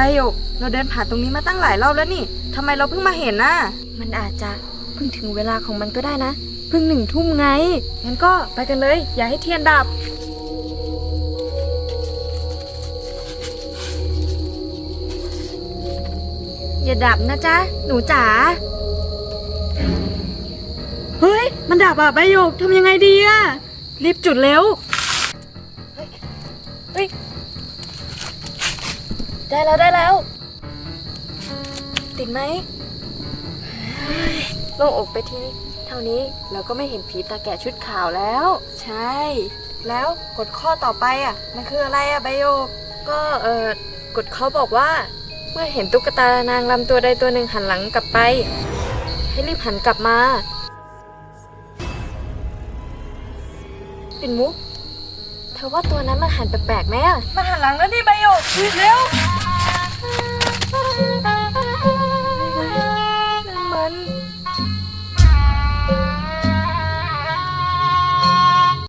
ใบยกเราเดินผ่านตรงนี้มาตั้งหลายรอบแล้วนี่ทำไมเราเพิ่งมาเห็นนะมันอาจจะเพิ่งถึงเวลาของมันก็ได้นะ เพิ่งหนึ่งทุ่มไง งั้นก็ไปกันเลย อย่าให้เทียนดับ อย่าดับนะจ๊ะ หนูจ๋า เฮ้ย มันดับอะใบหยกทำยังไงดีอะ รีบจุดเร็ว เฮ้ย ได้แล้วได้แล้ว ติดไหมโล่งอกไปที เท่านี้เราก็ไม่เห็นผีตาแก่ชุดขาวแล้ว ใช่ แล้วกดข้อต่อไปอะ มันคืออะไรอะใบหยกก็เออกฎเขาบอกว่า เมื่อเห็นตุ๊กตานางลำตัวใดตัวหนึ่งหันหลังกลับไป ให้รีบหันกลับมา ปิ่นมุก เธอว่าตัวนั้นมันหันแปลกๆไหมอะมาหันหลังแล้วนี่ใบหยกเร็วนั่น มัน